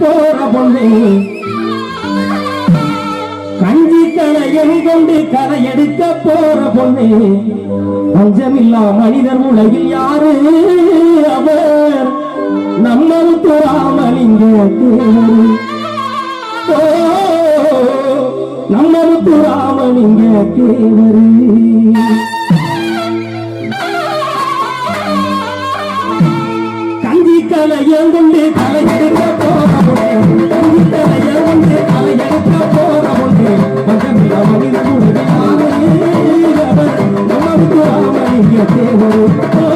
போற பொண்ணு கஞ்சி களையம் கொண்டு களை எடுக்க போற பொண்ணு பஞ்சமில்லா மனிதர் உலகில் யாரு? அவர் நம்ம ராமலிங்க நம்ம ராமலிங்க தேவரு கஞ்சி கலையம் கொண்டு எடுக்க here, get with it.